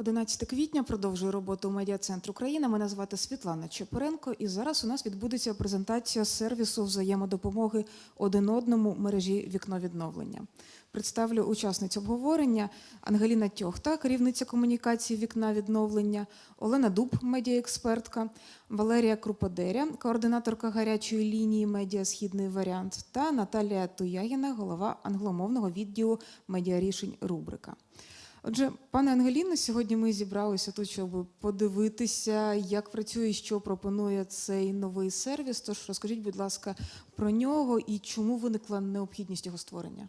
11 квітня продовжує роботу медіа центр Україна. Мене звати Світлана Чепуренко, і зараз у нас відбудеться презентація сервісу взаємодопомоги один одному мережі вікно відновлення. Представлю учасниць обговорення Ангеліна Тьохта, керівниця комунікації вікна відновлення, Олена Дуб, медіаекспертка, Валерія Круподеря, координаторка гарячої лінії медіа Східний варіант, та Наталія Туягіна, голова англомовного відділу медіарішень Рубрика. Отже, пане Ангеліно, сьогодні ми зібралися тут, щоб подивитися, як працює що пропонує цей новий сервіс. Тож розкажіть, будь ласка, про нього і чому виникла необхідність його створення.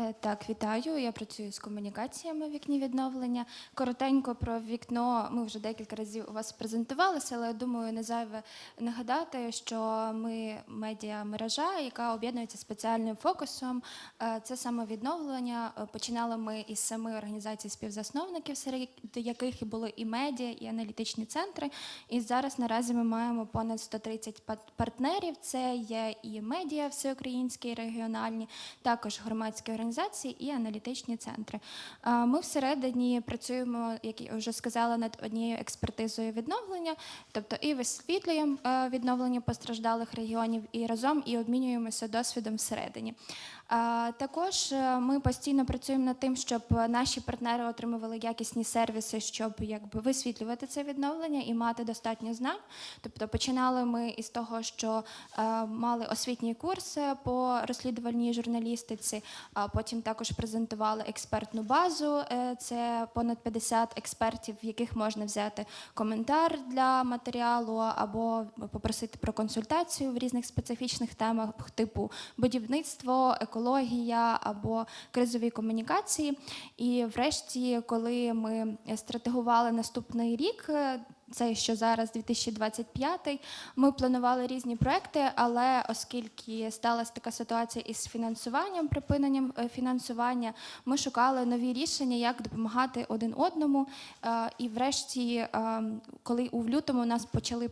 Е, Так, вітаю. Я працюю з комунікаціями в вікні відновлення. Коротенько про вікно. Ми вже декілька разів у вас презентувалися, але я думаю, не зайве нагадати, що ми медіа-мережа, яка об'єднується спеціальним фокусом. Е, Це саме відновлення. Е, Починали ми із семи організацій співзасновників, серед яких і були і медіа, і аналітичні центри. І зараз наразі ми маємо понад 130 пат- партнерів. Це є і медіа всеукраїнські, і регіональні, також громадські організації і аналітичні центри. Ми всередині працюємо, як я вже сказала, над однією експертизою відновлення, тобто і висвітлюємо е, відновлення постраждалих регіонів, і разом і обмінюємося досвідом всередині. Також е, ми постійно працюємо над тим, щоб наші партнери отримували якісні сервіси, щоб якби висвітлювати це відновлення і мати достатньо знань. Тобто починали ми із того, що е, мали освітній курс е, по розслідувальній журналістиці, а потім також презентували експертну базу. е, Це понад 50 експертів, в яких можна взяти коментар для матеріалу або попросити про консультацію в різних специфічних темах, типу будівництво, екологія або кризові комунікації. І врешті, коли ми стратегували наступний рік. е, Це що зараз 2025, Ми планували різні проекти, але оскільки сталася така ситуація із фінансуванням, припиненням е, фінансування, ми шукали нові рішення, як допомагати один одному. Е, І врешті, е, коли у лютому нас почали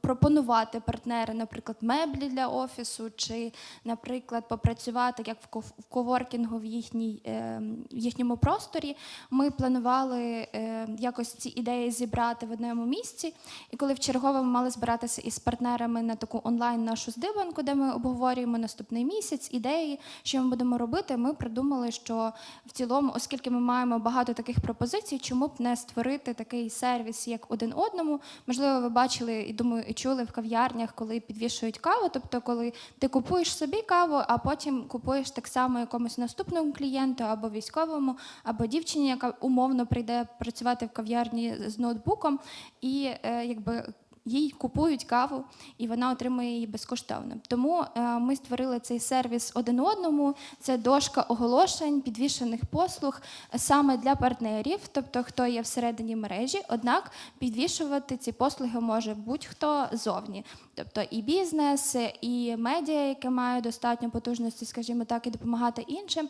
пропонувати партнери, наприклад, меблі для офісу, чи, наприклад, попрацювати як в коворкінгу в, їхній, е, в їхньому просторі, ми планували е, якось ці ідеї зібрати в одному місці. І коли вчергове ми мали збиратися із партнерами на таку онлайн нашу здибанку, де ми обговорюємо наступний місяць ідеї, що ми будемо робити, ми придумали, що в цілому, оскільки ми маємо багато таких пропозицій, чому б не створити такий сервіс, як один одному. Можливо, ви бачили і думаю, і чули в кав'ярнях, коли підвішують каву. Тобто, коли ти купуєш собі каву, а потім купуєш так само якомусь наступному клієнту або військовому, або дівчині, яка умовно прийде працювати в кав'ярні з ноутбуком, і е, якби. Їй купують каву, і вона отримує її безкоштовно. Тому е, ми створили цей сервіс один одному. Це дошка оголошень, підвішених послуг саме для партнерів, тобто хто є всередині мережі. Однак підвішувати ці послуги може будь-хто зовні, тобто і бізнес, і медіа, яке має достатньо потужності, скажімо так, і допомагати іншим.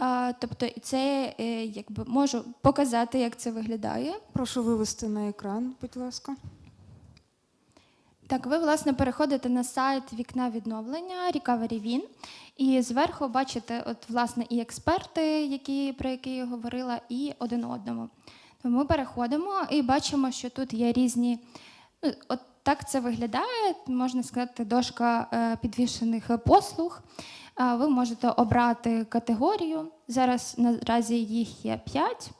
Е, Тобто, це е, якби можу показати, як це виглядає. Прошу вивести на екран, будь ласка. Так, ви власне переходите на сайт вікна відновлення Recovery Win, і зверху бачите, от власне і експерти, які про які я говорила, і один одному. Ми переходимо і бачимо, що тут є різні. Ну, от так це виглядає. Можна сказати, дошка е, підвішених послуг. Ви можете обрати категорію. Зараз наразі їх є 5.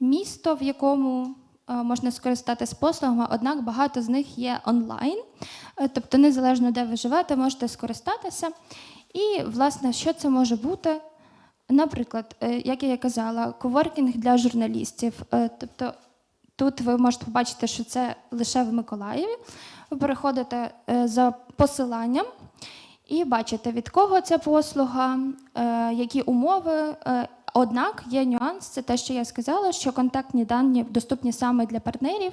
Місто, в якому можна скористатися послугами, однак багато з них є онлайн. Е, Тобто, незалежно де ви живете, можете скористатися. І, власне, що це може бути? Наприклад, е, як я казала, коворкінг для журналістів. Е, Тобто, тут ви можете побачити, що це лише в Миколаєві. Ви переходите е, за посиланням. І бачите, від кого ця послуга, е, які умови. Однак є нюанс, це те, що я сказала, що контактні дані доступні саме для партнерів,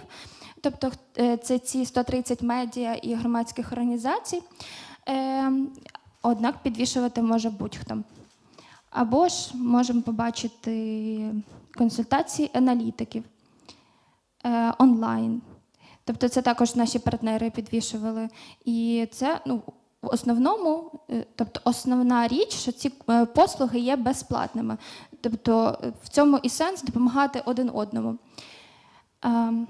тобто е, це ці 130 медіа і громадських організацій. Е, однак підвішувати може будь-хто. Або ж можемо побачити консультації аналітиків е, онлайн. Тобто це також наші партнери підвішували. І це ну, в основному, е, тобто основна річ, що ці е, послуги є безплатними. Тобто е, в цьому і сенс допомагати один одному. Ем,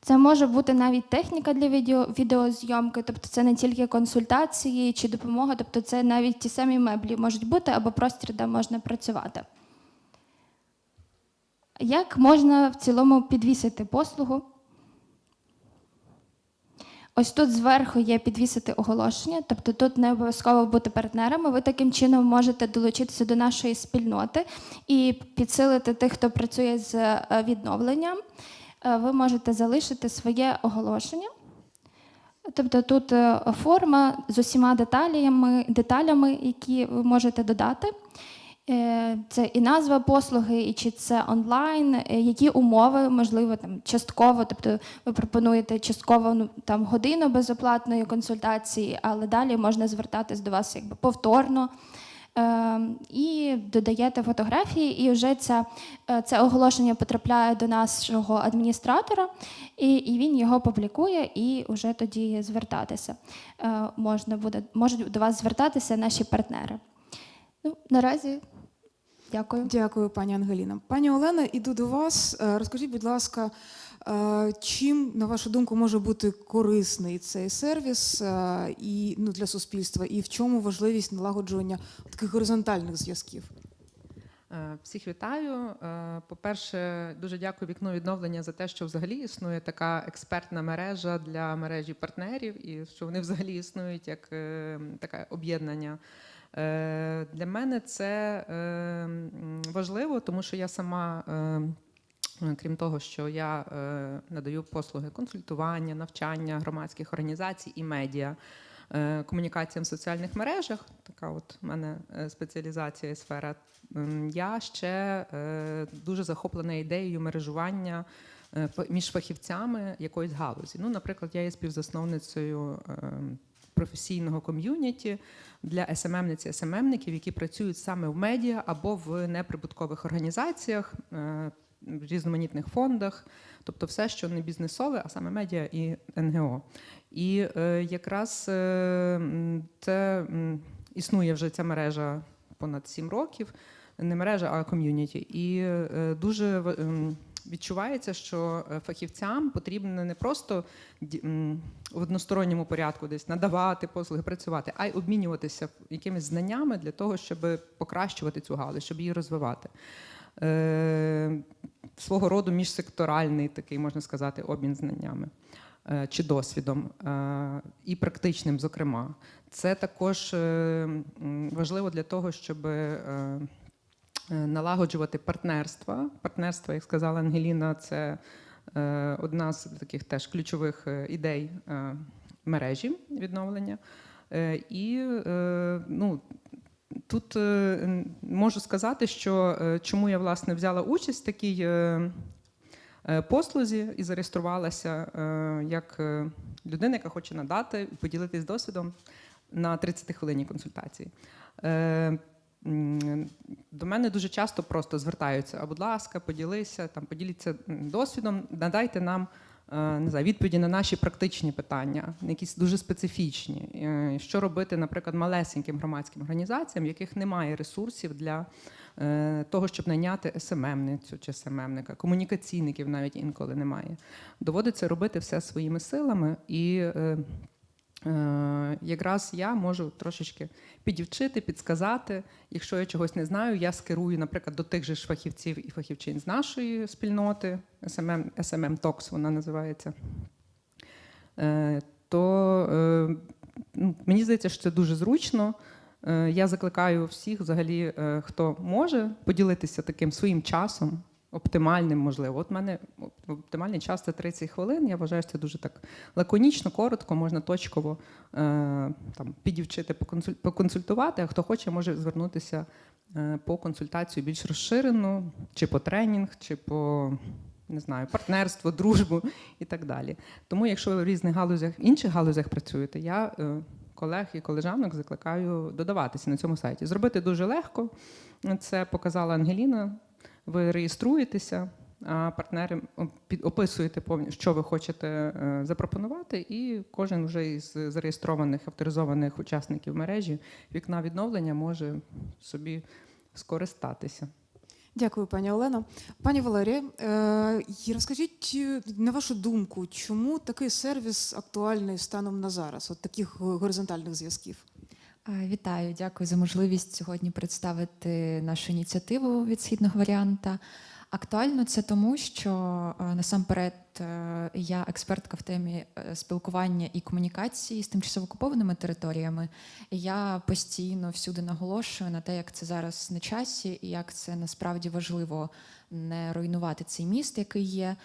Це може бути навіть техніка для відео, відеозйомки, тобто це не тільки консультації чи допомога, тобто це навіть ті самі меблі можуть бути або простір, де можна працювати. Як можна в цілому підвісити послугу? Ось тут зверху є підвісити оголошення, тобто тут не обов'язково бути партнерами. Ви таким чином можете долучитися до нашої спільноти і підсилити тих, хто працює з е, відновленням. Е, Ви можете залишити своє оголошення. Тобто тут е, форма з усіма деталями, деталями, які ви можете додати. Е, Це і назва послуги, і чи це онлайн, е, які умови, можливо, там частково, тобто ви пропонуєте частково ну, там, годину безоплатної консультації, але далі можна звертатись до вас якби повторно. Е, І додаєте фотографії, і вже ця, це оголошення потрапляє до нашого адміністратора, і, і він його публікує, і вже тоді звертатися. Можна буде, можуть до вас звертатися наші партнери. Ну, наразі дякую. Дякую, пані Ангеліна. Пані Олена, іду до вас. Е, Розкажіть, будь ласка, е, чим, на вашу думку, може бути корисний цей сервіс е, і ну, для суспільства, і в чому важливість налагоджування таких горизонтальних зв'язків? Всіх вітаю. По-перше, дуже дякую вікно відновлення за те, що взагалі існує така експертна мережа для мережі партнерів, і що вони взагалі існують як таке об'єднання. Е, Для мене це е, важливо, тому що я сама. е, Крім того, що я надаю послуги консультування, навчання громадських організацій і медіа, комунікаціям в соціальних мережах. Така от у мене спеціалізація і сфера. Я ще дуже захоплена ідеєю мережування між фахівцями якоїсь галузі. Ну, наприклад, я є співзасновницею. Професійного ком'юніті для СММниці СММників, які працюють саме в медіа або в неприбуткових організаціях, е, різноманітних фондах, тобто все, що не бізнесове, а саме медіа і НГО. І е, якраз е, це існує вже ця мережа понад сім років, не мережа, а ком'юніті. І дуже ем, відчувається, що е, фахівцям потрібно не просто в односторонньому порядку десь надавати послуги, працювати, а й обмінюватися якимись знаннями для того, щоб покращувати цю галузь, щоб її розвивати. Е, свого роду міжсекторальний такий, можна сказати, обмін знаннями е, чи досвідом, і практичним, зокрема. Це також важливо для того, щоб налагоджувати партнерства. Партнерство, як сказала Ангеліна, це е, одна з таких теж ключових е, ідей е, мережі відновлення. Е, І е, ну, тут е, можу сказати, що е, чому я власне взяла участь в такій е, е, послузі і зареєструвалася е, як е, людина, яка хоче надати і поділитись досвідом на 30 хвилині консультації. До мене дуже часто просто звертаються: а будь ласка, поділися, там поділіться досвідом, надайте нам е, не знаю, відповіді на наші практичні питання, якісь дуже специфічні. Е, Що робити, наприклад, малесеньким громадським організаціям, в яких немає ресурсів для е, того, щоб найняти СММницю чи СММника, комунікаційників навіть інколи немає. Доводиться робити все своїми силами і. Е, якраз я можу трошечки підівчити, підсказати. Якщо я чогось не знаю, я скерую, наприклад, до тих же ж фахівців і фахівчин з нашої спільноти, SMM, SMM Talks вона називається. Е, То е, ну, мені здається, що це дуже зручно. Я закликаю всіх, взагалі, хто може поділитися таким своїм часом, оптимальним, можливо. От в мене оптимальний час це 30 хвилин. Я вважаю, що це дуже так лаконічно, коротко, можна точково е, там, підівчити, поконсуль- поконсультувати, а хто хоче, може звернутися е, по консультацію більш розширену, чи по тренінг, чи по не знаю, партнерство, дружбу і так далі. Тому, якщо ви в різних галузях, інших галузях працюєте, я е, колег і колежанок закликаю додаватися на цьому сайті. Зробити дуже легко. Це показала Ангеліна. Ви реєструєтеся, а партнери описуєте повні- що ви хочете е, запропонувати, і кожен вже із зареєстрованих авторизованих учасників мережі вікна відновлення може собі скористатися. Дякую, пані Олено. Пані Валерія, е, розкажіть, на вашу думку, чому такий сервіс актуальний станом на зараз, от таких горизонтальних зв'язків? Вітаю, дякую за можливість сьогодні представити нашу ініціативу від східного варіанта. Актуально це тому, що е, насамперед е, я експертка в темі е, спілкування і комунікації з тимчасово окупованими територіями. Я постійно всюди наголошую на те, як це зараз на часі, і як це насправді важливо не руйнувати цей міст, який є.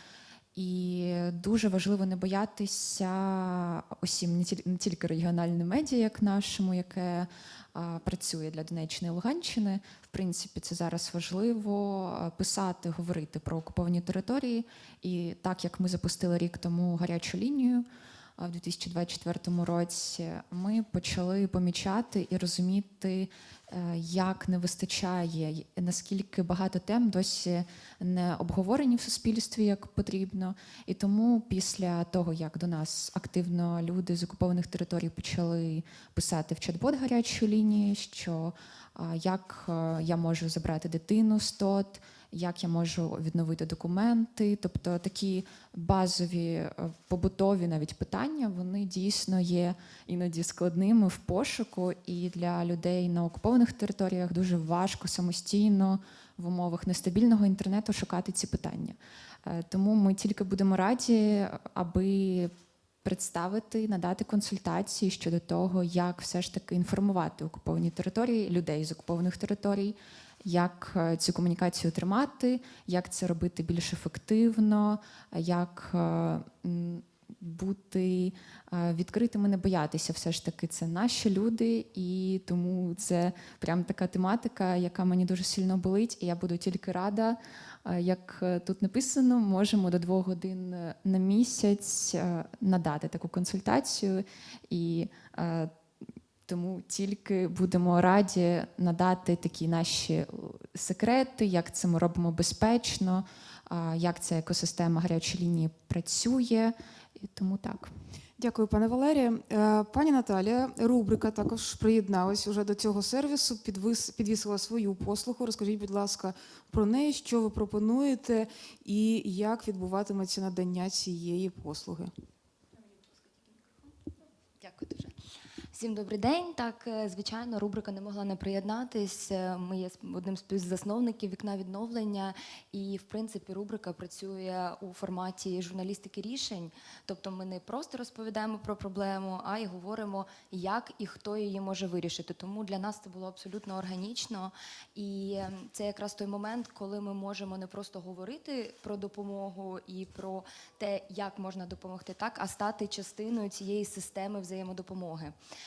І дуже важливо не боятися усім не тільки не тільки регіональним медіа, як нашому, яке а, працює для Донеччини і Луганщини. В принципі, це зараз важливо писати, говорити про окуповані території. І так як ми запустили рік тому гарячу лінію. В 2024 році ми почали помічати і розуміти, е, як не вистачає, наскільки багато тем досі не обговорені в суспільстві як потрібно. І тому після того, як до нас активно люди з окупованих територій почали писати в чат-бот гарячої лінії, що як е, я можу забрати дитину з ТОТ, як я можу відновити документи, тобто такі базові е, побутові навіть питання, вони дійсно є іноді складними в пошуку, і для людей на окупованих територіях дуже важко самостійно в умовах нестабільного інтернету шукати ці питання. Е, Тому ми тільки будемо раді, аби представити, надати консультації щодо того, як все ж таки інформувати окуповані території, людей з окупованих територій, як е, цю комунікацію тримати, як це робити більш ефективно, як е, бути е, відкритими, не боятися. Все ж таки, це наші люди, і тому це прям така тематика, яка мені дуже сильно болить, і я буду тільки рада. Як тут написано, можемо до двох годин на місяць надати таку консультацію, і тому тільки будемо раді надати такі наші е, секрети, як це ми робимо безпечно, як ця екосистема гарячої лінії працює. І тому так. Дякую, пане Валерія. Е, Пані Наталія, рубрика також приєдналась уже до цього сервісу, підвис, підвісила свою послугу. Розкажіть, будь ласка, про неї, що ви пропонуєте і як відбуватиметься надання цієї послуги. Дякую дуже. Всім добрий день. Так, е, звичайно, рубрика не могла не приєднатись. Е, Ми є одним з співзасновників вікна відновлення, і в принципі рубрика працює у форматі журналістики рішень. Тобто, ми не просто розповідаємо про проблему, а й говоримо, як і хто її може вирішити. Тому для нас це було абсолютно органічно. І е, це якраз той момент, коли ми можемо не просто говорити про допомогу і про те, як можна допомогти, так а стати частиною цієї системи взаємодопомоги.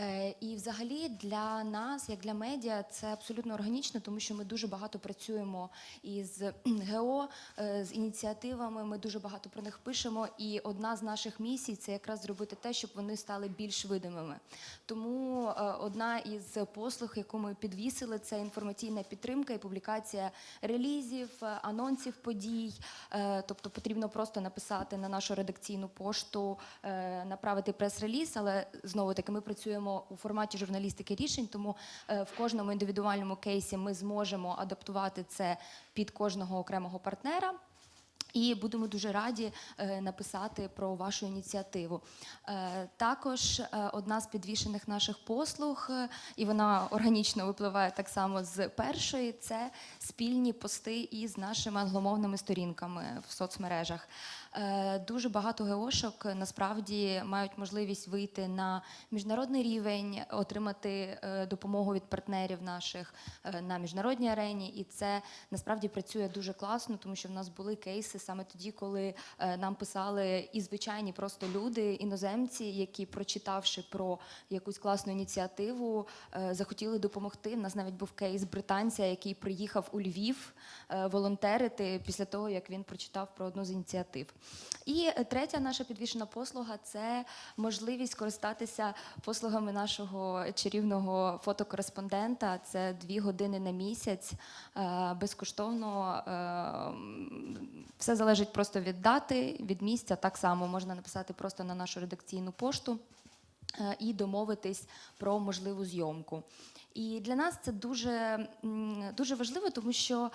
Е, і взагалі для нас, як для медіа, це абсолютно органічно, тому що ми дуже багато працюємо із ГО, е, з ініціативами. Ми дуже багато про них пишемо. І одна з наших місій це якраз зробити те, щоб вони стали більш видимими. Тому е, одна із послуг, яку ми підвісили, це інформаційна підтримка і публікація релізів, анонсів подій. Тобто потрібно просто написати на нашу редакційну пошту, направити прес-реліз, але знову таки ми працюємо у форматі журналістики рішень, тому е, в кожному індивідуальному кейсі ми зможемо адаптувати це під кожного окремого партнера. І будемо дуже раді е, написати про вашу ініціативу. Е, також е, одна з підвішених наших послуг, і вона органічно випливає так само з першої, це спільні пости із нашими англомовними сторінками в соцмережах. Дуже багато ГОшок е, насправді мають можливість вийти на міжнародний рівень, отримати допомогу від партнерів наших на міжнародній арені, і це насправді працює дуже класно, тому що в нас були кейси саме тоді, коли е, нам писали і звичайні просто люди, іноземці, які, прочитавши про якусь класну ініціативу, е, захотіли допомогти. У нас навіть був кейс британця, який приїхав у Львів е, волонтерити після того, як він прочитав про одну з ініціатив. І третя наша підвішена послуга це можливість користатися послугами нашого чарівного фотокореспондента. Це дві години на місяць безкоштовно. Все залежить просто від дати, від місця. Так само можна написати просто на нашу редакційну пошту е, і домовитись про можливу зйомку. І для нас це дуже, дуже важливо, тому що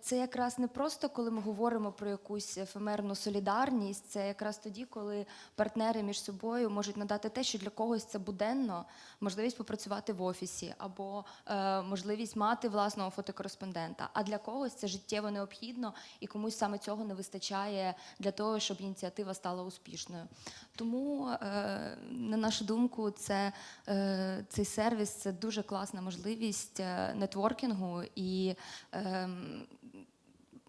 Це якраз не просто коли ми говоримо про якусь ефемерну солідарність, це якраз тоді, коли партнери між собою можуть надати те, що для когось це буденно, можливість попрацювати в офісі або е, можливість мати власного фотокореспондента. А для когось це життєво необхідно і комусь саме цього не вистачає для того, щоб ініціатива стала успішною. Тому, е, на нашу думку, це, е, цей сервіс це дуже класна можливість е, нетворкінгу і ем,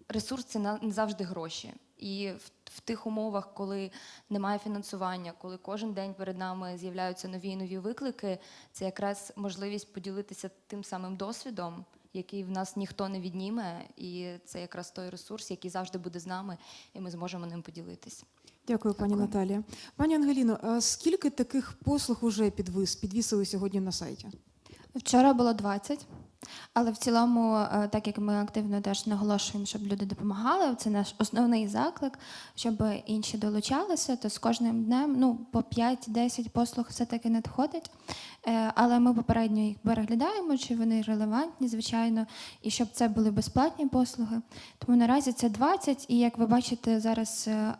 ресурс це на- не завжди гроші. І в, в тих умовах, коли немає фінансування, коли кожен день перед нами з'являються нові і нові виклики, це якраз можливість поділитися тим самим досвідом, який в нас ніхто не відніме, і це якраз той ресурс, який завжди буде з нами, і ми зможемо ним поділитись. Дякую, пані Дякую. Наталія. Пані Ангеліно, а скільки таких послуг уже підвис, підвісили сьогодні на сайті? Вчора було 20. Але в цілому, е, так як ми активно теж наголошуємо, щоб люди допомагали, це наш основний заклик, щоб інші долучалися, то з кожним днем ну, по 5-10 послуг все-таки надходить. Е, Але ми попередньо їх переглядаємо, чи вони релевантні, звичайно, і щоб це були безплатні послуги. Тому наразі це 20, і як ви бачите, зараз е,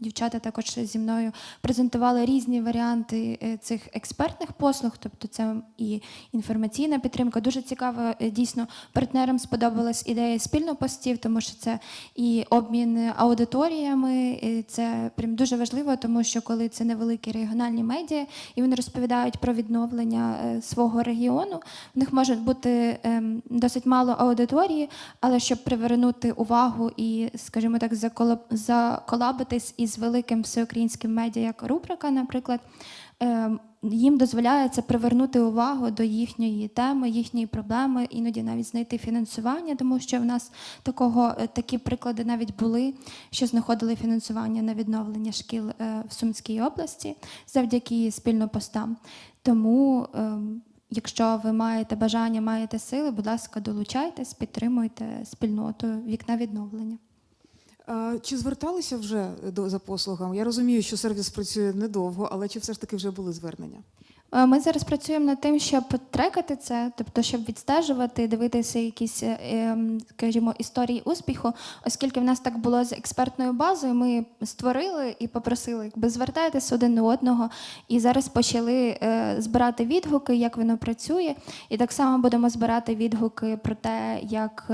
дівчата також зі мною презентували різні варіанти цих експертних послуг, тобто це і інформаційна підтримка. Дуже цікаво, е, дійсно, партнерам сподобалась ідея спільнопостів, тому що це і обмін аудиторіями. і Це прям дуже важливо, тому що коли це невеликі регіональні медіа, і вони розповідають про відновлення е, свого регіону, в них може бути ем, досить мало аудиторії, але щоб привернути увагу і, скажімо так, заколаб- заколабитись із великим всеукраїнським медіа, як рубрика, наприклад. Ем, Їм дозволяється привернути увагу до їхньої теми, їхньої проблеми, іноді навіть знайти фінансування, тому що в нас такого е, такі приклади навіть були, що знаходили фінансування на відновлення шкіл е, в Сумській області завдяки спільнопостам. Тому, ем, якщо ви маєте бажання, маєте сили, будь ласка, долучайтесь, підтримуйте спільноту вікна відновлення. Чи зверталися вже до за послугами? Я розумію, що сервіс працює недовго, але чи все ж таки вже були звернення? Е, Ми зараз працюємо над тим, щоб трекати це, тобто щоб відстежувати, дивитися якісь, е, ем, скажімо, історії успіху, оскільки в нас так було з експертною базою, ми створили і попросили, якби звертайтеся один до одного, і зараз почали е, збирати відгуки, як воно працює, і так само будемо збирати відгуки про те, як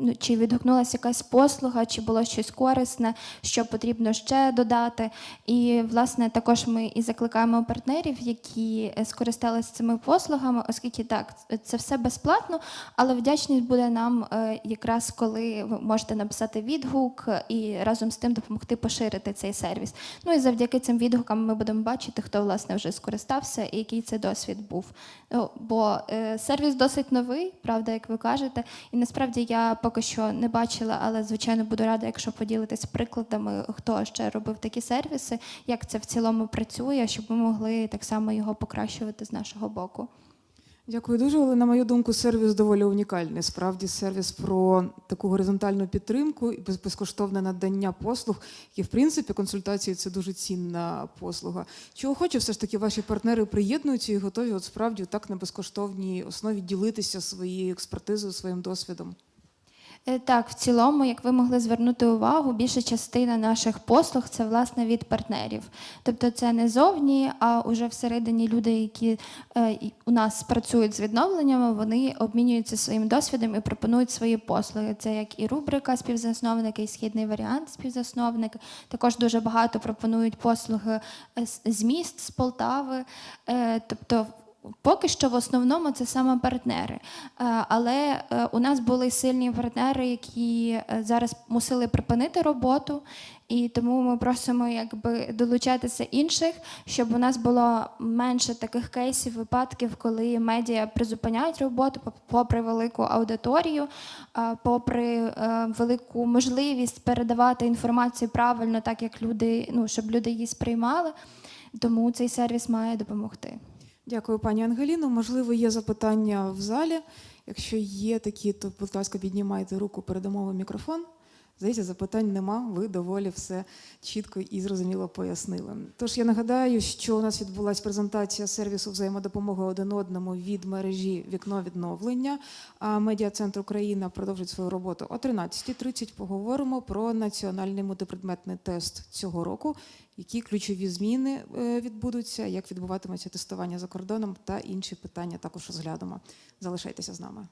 ну, чи відгукнулася якась послуга, чи було щось корисне, що потрібно ще додати. І власне також ми і закликаємо партнерів, які скористалися цими послугами, оскільки так, це все безплатно, але вдячність буде нам е, якраз коли ви можете написати відгук і разом з тим допомогти поширити цей сервіс. Ну і завдяки цим відгукам ми будемо бачити, хто власне вже скористався і який це досвід був. Ну, бо е, сервіс досить новий, правда, як ви кажете, і насправді я поки що не бачила, але звичайно буду рада, якщо поділитись прикладами, хто ще робив такі сервіси, як це в цілому працює, щоб ми могли так само його покращувати з нашого боку. Дякую дуже, але на мою думку, сервіс доволі унікальний. Справді, сервіс про таку горизонтальну підтримку і безкоштовне надання послуг, які, в принципі, консультації це дуже цінна послуга. Чи охоче все ж таки ваші партнери приєднуються і готові от справді так на безкоштовній основі ділитися своєю експертизою, своїм досвідом? Е, Так, в цілому, як ви могли звернути увагу, більша частина наших послуг це власне від партнерів. Тобто це не зовні, а уже всередині люди, які е, у нас працюють з відновленнями, вони обмінюються своїм досвідом і пропонують свої послуги. Це як і рубрика співзасновника, і східний варіант співзасновника. Також дуже багато пропонують послуги з- з міст, з Полтави. Е, Тобто Поки що в основному це саме партнери. Е, Але е, у нас були сильні партнери, які е, зараз мусили припинити роботу, і тому ми просимо якби долучатися інших, щоб у нас було менше таких кейсів, випадків, коли медіа призупиняють роботу поп- попри велику аудиторію, попри велику можливість передавати інформацію правильно, так як люди, ну щоб люди її сприймали. Тому цей сервіс має допомогти. Дякую, пані Ангеліно. Можливо, є запитання в залі. Якщо є такі, то, будь ласка, піднімайте руку, передамо вам мікрофон. Здається, запитань нема. Ви доволі все чітко і зрозуміло пояснили. Тож я нагадаю, що у нас відбулася презентація сервісу взаємодопомоги один одному від мережі вікно відновлення. А медіа-центр Україна продовжить свою роботу о 13.30. Поговоримо про національний мультипредметний тест цього року, які ключові зміни е, відбудуться, як відбуватиметься тестування за кордоном та інші питання також розглянемо. Залишайтеся з нами.